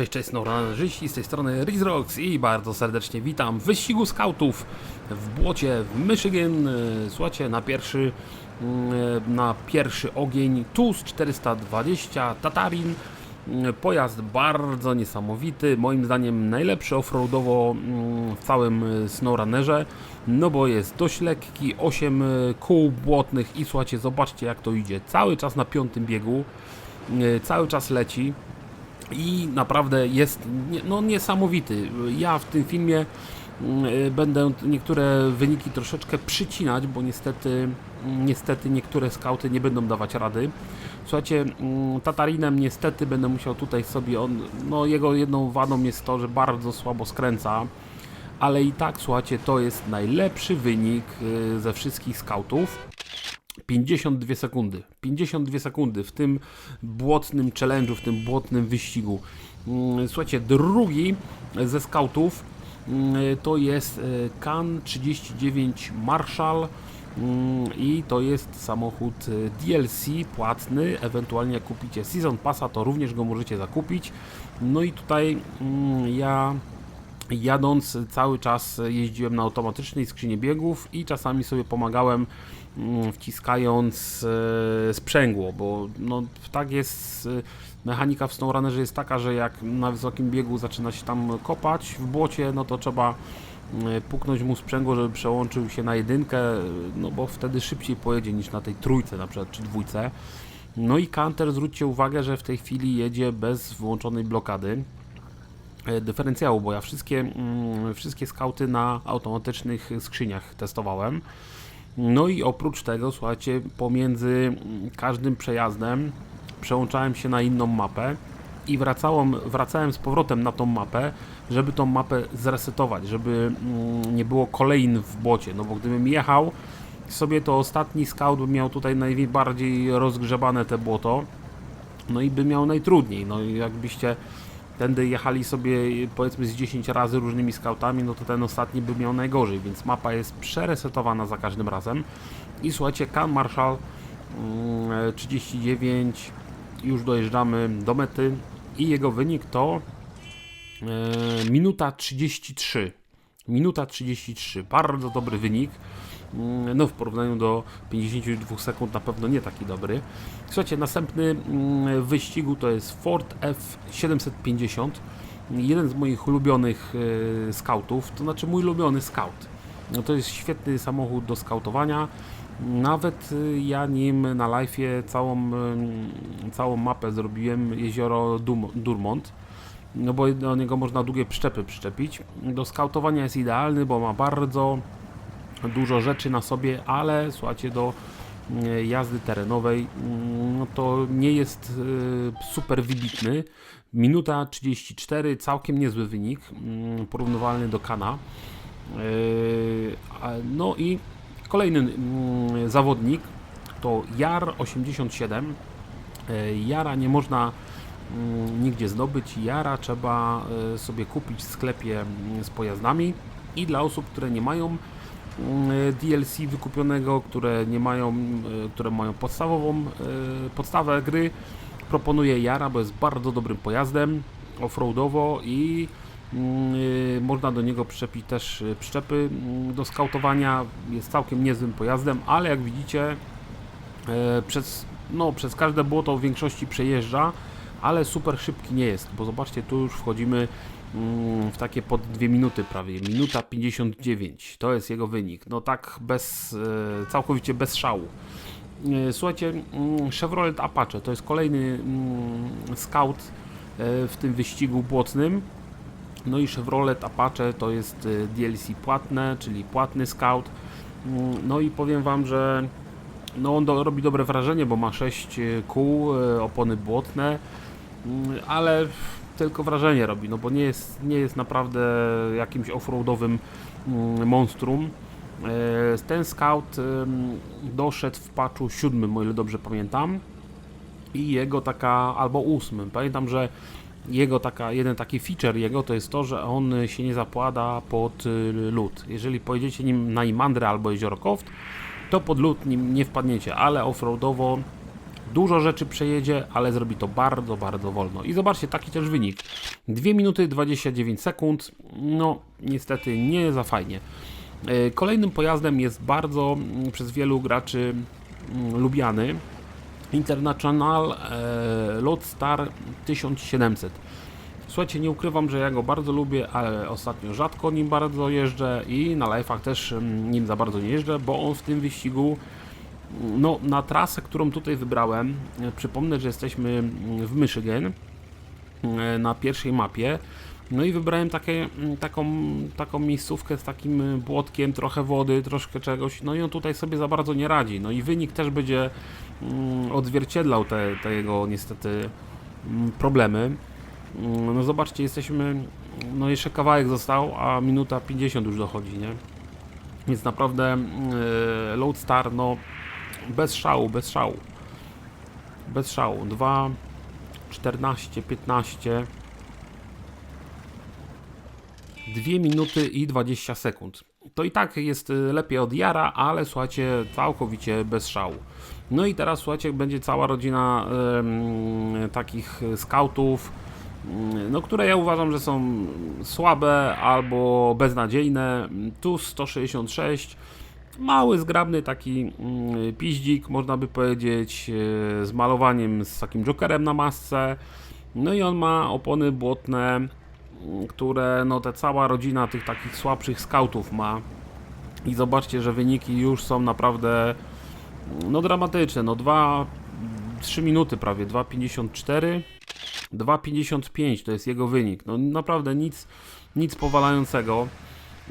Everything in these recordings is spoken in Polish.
Cześć, cześć, Snowrunnerzyści, z tej strony Rizrox i bardzo serdecznie witam w wyścigu skautów w błocie w Michigan. E, Słuchajcie, na pierwszy, mm, e, na pierwszy ogień TUS 420 Tatarin. Mm, Pojazd bardzo niesamowity, moim zdaniem najlepszy offroadowo mm, w całym e, Snowrunnerze, no bo jest dość lekki, 8 kół błotnych i słuchajcie, zobaczcie jak to idzie, cały czas na piątym biegu, cały czas leci i naprawdę jest no, niesamowity. Ja w tym filmie mm, y, będę niektóre wyniki troszeczkę przycinać, bo niestety, niestety niektóre skauty nie będą dawać rady. Słuchajcie, mm, Tatarinem niestety będę musiał tutaj sobie, on, no jego jedną wadą jest to, że bardzo słabo skręca, ale i tak słuchajcie, to jest najlepszy wynik y, ze wszystkich skautów. 52 sekundy. 52 sekundy w tym błotnym challenge'u, w tym błotnym wyścigu. Mm, Słuchajcie, drugi ze skautów mm, to jest e, Kan 39 Marshall mm, i to jest samochód e, DLC płatny, ewentualnie jak kupicie Season Passa, to również go możecie zakupić. No i tutaj ja jadąc cały czas jeździłem na automatycznej skrzyni biegów i czasami sobie pomagałem mm, wciskając e, sprzęgło, bo no, tak jest e, mechanika w SnowRunnerze jest taka, że jak na wysokim biegu zaczyna się tam kopać w błocie, no to trzeba e, puknąć mu sprzęgło, żeby przełączył się na jedynkę, no bo wtedy szybciej pojedzie niż na tej trójce na przykład, czy dwójce. No i Canter, zwróćcie uwagę, że w tej chwili jedzie bez włączonej blokady dyferencjału, bo ja wszystkie, mm, wszystkie skauty na automatycznych skrzyniach testowałem. No i oprócz tego, słuchajcie, pomiędzy mm, każdym przejazdem przełączałem się na inną mapę i wracałem, wracałem z powrotem na tą mapę, żeby tą mapę zresetować, żeby mm, nie było kolejn w bocie, no bo gdybym jechał sobie, to ostatni scout by miał tutaj najbardziej rozgrzebane te błoto, no i by miał najtrudniej, no i jakbyście tędy jechali sobie powiedzmy z 10 razy różnymi skautami, no to ten ostatni by miał najgorzej, więc mapa jest przeresetowana za każdym razem. I słuchajcie, Kan Marshall mm, 39, już dojeżdżamy do mety i jego wynik to e, minuta 33. Minuta 33, bardzo dobry wynik. Mm, No, w porównaniu do 52 sekund na pewno nie taki dobry. Słuchajcie, następny mm, wyścigu to jest Ford F750. Jeden z moich ulubionych e, skautów, to znaczy mój ulubiony skaut. No to jest świetny samochód do skautowania. Nawet e, ja nim na live'ie całą, em, całą mapę zrobiłem, jezioro Dum, Durmont. No bo do niego można długie przyczepy przyczepić. Do skautowania jest idealny, bo ma bardzo dużo rzeczy na sobie, ale słuchajcie, do e, jazdy terenowej mm, no to nie jest e, super wybitny. Minuta 34, całkiem niezły wynik, mm, porównywalny do Kana. A- No i kolejny mm, zawodnik to Jar 87. E, Jara nie można mm, nigdzie zdobyć. Jara trzeba sobie kupić w sklepie mm, z pojazdami i dla osób, które nie mają mm, DLC wykupionego, które nie mają, mm, które mają podstawową e, podstawę gry, proponuję Jara, bo jest bardzo dobrym pojazdem offroadowo i mm, y, można do niego przyczepić też y, przyczepy mm, do skautowania. Jest całkiem niezłym pojazdem, ale jak widzicie e, przez, no, przez każde błoto w większości przejeżdża, ale super szybki nie jest, bo zobaczcie, tu już wchodzimy mm, w takie pod 2 minuty prawie, minuta 59, to jest jego wynik, no tak bez, e, całkowicie bez szału. E, Słuchajcie, mm, Chevrolet Apache to jest kolejny mm, scout e, w tym wyścigu błotnym. No i Chevrolet Apache to jest DLC płatne, czyli płatny scout. No i powiem Wam, że no on do, robi dobre wrażenie, bo ma 6 kół, opony błotne, ale tylko wrażenie robi, no bo nie jest, nie jest naprawdę jakimś offroadowym mm, monstrum. E, Ten scout doszedł w patchu siódmym, o ile dobrze pamiętam, i jego taka, albo ósmym. Pamiętam, że jego taka, jeden taki feature jego to jest to, że on się nie zapłada pod y, lód. Jeżeli pojedziecie nim na Imandrę albo Jezioro Koft, to pod lód nim nie wpadniecie, ale offroadowo dużo rzeczy przejedzie, ale zrobi to bardzo, bardzo wolno. I zobaczcie, taki też wynik. 2 minuty 29 sekund, no niestety nie za fajnie. E, Kolejnym pojazdem jest bardzo mm, przez wielu graczy mm, lubiany International e, Loadstar 1700. Słuchajcie, nie ukrywam, że ja go bardzo lubię, ale ostatnio rzadko nim bardzo jeżdżę i na live'ach też mm, nim za bardzo nie jeżdżę, bo on w tym wyścigu no, na trasę, którą tutaj wybrałem, e, przypomnę, że jesteśmy mm, w Michigan, e, na pierwszej mapie. No i wybrałem takie, mm, taką, taką miejscówkę z takim y, błotkiem, trochę wody, troszkę czegoś. No i on tutaj sobie za bardzo nie radzi. No i wynik też będzie mm, odzwierciedlał te, te jego niestety problemy. No zobaczcie, jesteśmy, no jeszcze kawałek został, a minuta 50 już dochodzi, nie? Więc naprawdę yy, no bez szału, bez szału. Bez szału. 2, 14, 15. 2 minuty i 20 sekund. To i tak jest y, lepiej od Jara, ale słuchajcie, całkowicie bez szału. No i teraz słuchajcie, będzie cała rodzina em, takich skautów, mm, no, które ja uważam, że są słabe albo beznadziejne. Tu 166, mały, zgrabny taki mm, piździk, można by powiedzieć, e, z malowaniem z takim jokerem na masce. No i on ma opony błotne, m, które no ta cała rodzina tych takich słabszych skautów ma. I zobaczcie, że wyniki już są naprawdę no dramatyczne. No 2 3 minuty prawie, 2,54 2,55 to jest jego wynik. No naprawdę nic, nic powalającego.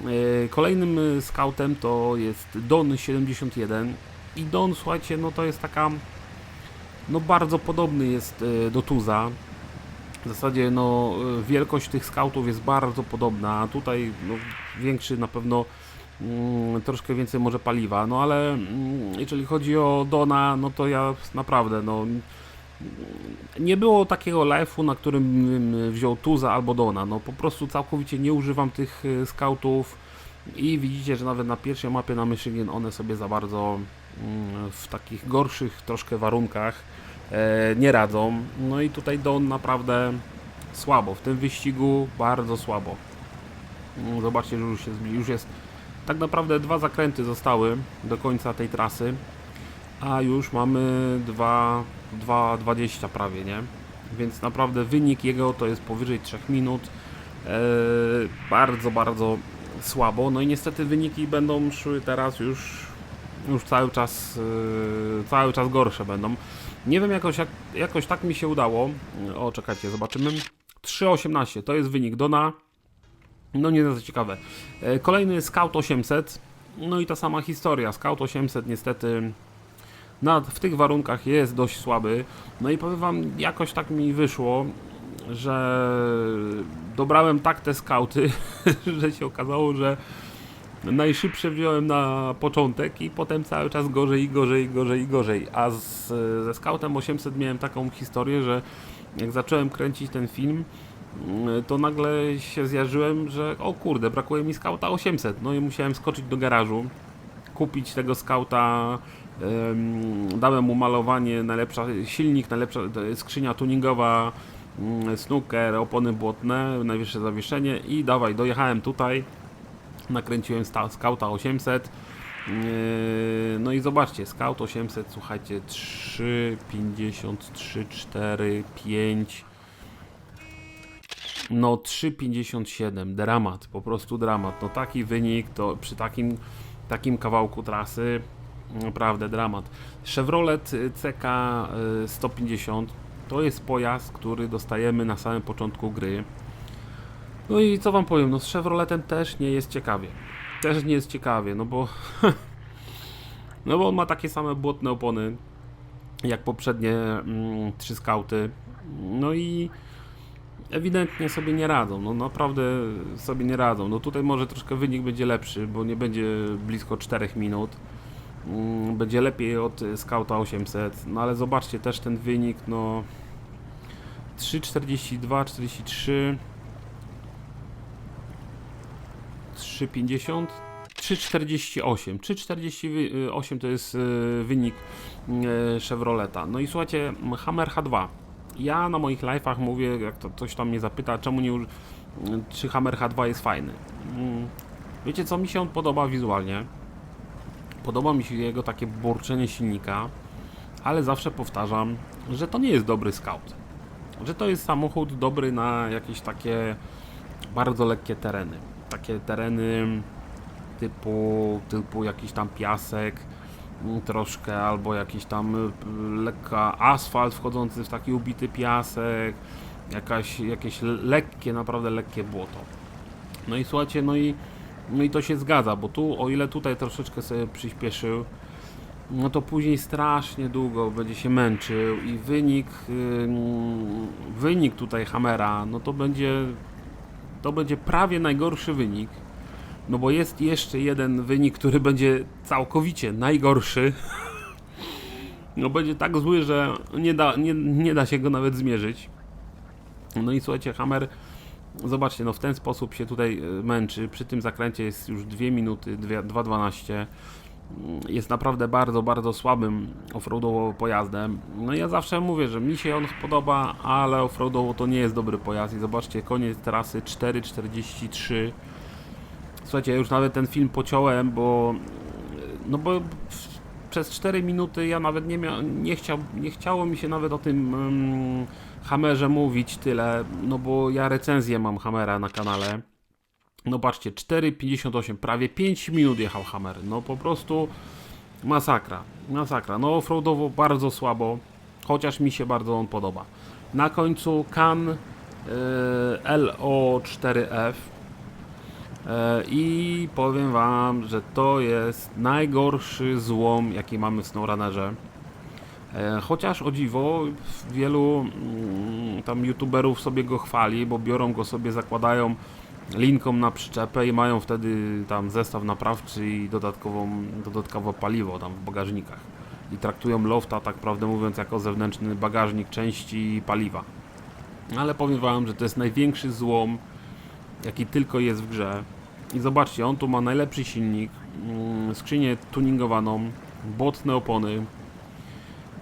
E, Kolejnym e, scoutem to jest Don 71 i Don, słuchajcie, no to jest taka no bardzo podobny jest e, do Tuza. W zasadzie no wielkość tych skautów jest bardzo podobna. Tutaj no, większy na pewno mm, troszkę więcej może paliwa, no ale mm, jeżeli chodzi o Dona, no to ja naprawdę no nie było takiego live'u, na którym bym wziął Tuza albo Dona. No po prostu całkowicie nie używam tych e, skautów i widzicie, że nawet na pierwszej mapie na Michigan one sobie za bardzo mm, w takich gorszych troszkę warunkach e, nie radzą. No i tutaj Don naprawdę słabo. W tym wyścigu bardzo słabo. Mm, Zobaczcie, że już jest, już jest tak naprawdę dwa zakręty zostały do końca tej trasy, a już mamy 2 2,20 prawie, nie? Więc naprawdę wynik jego to jest powyżej 3 minut. E, bardzo, bardzo słabo. No i niestety wyniki będą szły teraz już już cały czas e, cały czas gorsze będą. Nie wiem jakoś, jak, jakoś tak mi się udało. O, czekajcie, zobaczymy. 3,18 to jest wynik Dona. No nie za ciekawe. E, Kolejny Scout 800. No i ta sama historia. Scout 800 niestety w tych warunkach jest dość słaby. No i powiem wam, jakoś tak mi wyszło, że dobrałem tak te skauty, że się okazało, że najszybsze wziąłem na początek i potem cały czas gorzej, i gorzej, i gorzej, i gorzej. A z, ze skautem 800 miałem taką historię, że jak zacząłem kręcić ten film, to nagle się zjarzyłem, że o kurde, brakuje mi skauta 800. No i musiałem skoczyć do garażu, kupić tego skauta dałem mu malowanie, najlepsza, silnik, najlepsza skrzynia tuningowa, mm, snooker, opony błotne, najwyższe zawieszenie i dawaj, dojechałem tutaj, nakręciłem Scouta 800 yy, no i zobaczcie, Scout 800, słuchajcie, 3, 53, 4, 5 no 3,57, dramat, po prostu dramat, no taki wynik to przy takim, takim kawałku trasy Naprawdę dramat. Chevrolet CK y, 150 to jest pojazd, który dostajemy na samym początku gry. No i co wam powiem, no z Chevroletem też nie jest ciekawie. Też nie jest ciekawie, no bo no bo on ma takie same błotne opony jak poprzednie mm, trzy skauty. No i ewidentnie sobie nie radzą. No naprawdę sobie nie radzą. No tutaj może troszkę wynik będzie lepszy, bo nie będzie blisko 4 minut. Mm, będzie lepiej od y, Scouta 800, no ale zobaczcie też ten wynik, no 3,42, 43 3,50 3,48. 3,48 to jest e, wynik e, Chevroleta. No i słuchajcie, Hammer H2. Ja na moich live'ach mówię, jak to ktoś tam mnie zapyta, czemu nie czy Hammer H2 jest fajny. Mm, Wiecie co mi się on podoba wizualnie? Podoba mi się jego takie burczenie silnika, ale zawsze powtarzam, że to nie jest dobry scout. Że to jest samochód dobry na jakieś takie bardzo lekkie tereny. Takie tereny typu, typu jakiś tam piasek mm, troszkę, albo jakiś tam y, lekka asfalt wchodzący w taki ubity piasek, jakaś, jakieś lekkie, naprawdę lekkie błoto. No i słuchajcie, no i, no i to się zgadza, bo tu, o ile tutaj troszeczkę sobie przyspieszył, no to później strasznie długo będzie się męczył i wynik, wynik tutaj Hamera, no to będzie, to będzie prawie najgorszy wynik. No bo jest jeszcze jeden wynik, który będzie całkowicie najgorszy. No będzie tak zły, że nie da, nie, nie da się go nawet zmierzyć. No i słuchajcie, Hammer, zobaczcie, no w ten sposób się tutaj y, męczy. Przy tym zakręcie jest już 2 minuty, dwie- 2.12. Mm, Jest naprawdę bardzo, bardzo słabym offroadowo pojazdem. No ja zawsze mówię, że mi się on podoba, ale offroadowo to nie jest dobry pojazd. I zobaczcie, koniec trasy 4.43. Słuchajcie, ja już nawet ten film pociąłem, bo no bo przez 4 minuty ja nawet nie mia, nie, chciał, nie chciało mi się nawet o tym um, Hammerze mówić tyle, no bo ja recenzję mam Hammera na kanale. No patrzcie, 4,58, prawie 5 minut jechał Hammer. No po prostu masakra, masakra. No offroadowo bardzo słabo, chociaż mi się bardzo on podoba. Na końcu Kan y, LO4F E, I powiem wam, że to jest najgorszy złom, jaki mamy w SnowRunnerze. E, Chociaż o dziwo, wielu mm, tam youtuberów sobie go chwali, bo biorą go sobie, zakładają linką na przyczepę i mają wtedy tam zestaw naprawczy i dodatkową, dodatkowe paliwo tam w bagażnikach. I traktują lofta, tak prawdę mówiąc, jako zewnętrzny bagażnik części paliwa. Ale powiem wam, że to jest największy złom, jaki tylko jest w grze. I zobaczcie, on tu ma najlepszy silnik, mm, skrzynię tuningowaną, botne opony.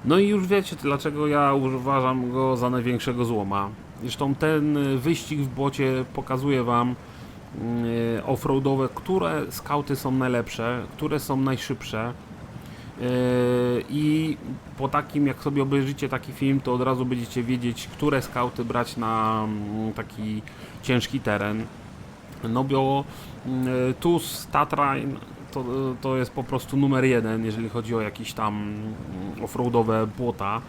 No i już wiecie, dlaczego ja uważam go za największego złoma. Zresztą ten y, wyścig w bocie pokazuje wam y, offroadowe, które skauty są najlepsze, które są najszybsze. Yy, I po takim, jak sobie obejrzycie taki film, to od razu będziecie wiedzieć, które skauty brać na mm, taki ciężki teren. No bo yy, TUS Tatrain to, to jest po prostu numer jeden, jeżeli chodzi o jakieś tam mm, offroadowe błota.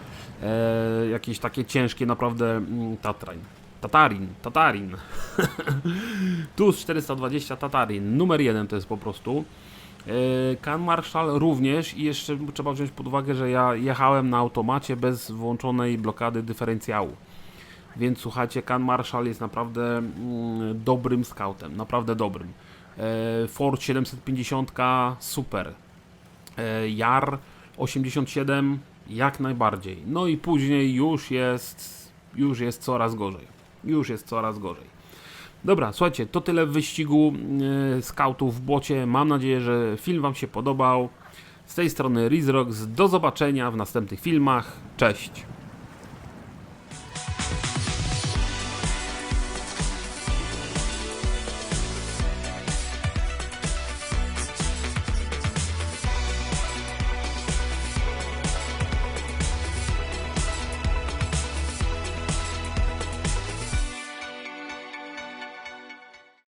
E, jakieś takie ciężkie naprawdę mm, Tatrain. Tatarin, Tatarin. TUS 420 Tatarin, numer jeden to jest po prostu. E, Can Marshall również i jeszcze trzeba wziąć pod uwagę, że ja jechałem na automacie bez włączonej blokady dyferencjału. Więc słuchajcie, Can Marshall jest naprawdę mm, dobrym scoutem, naprawdę dobrym. E, Ford 750 super. E, Jar 87 jak najbardziej. No i później już jest już jest coraz gorzej. Już jest coraz gorzej. Dobra, słuchajcie, to tyle w wyścigu e, skautów w błocie. Mam nadzieję, że film Wam się podobał. Z tej strony Rizrox. Do zobaczenia w następnych filmach. Cześć!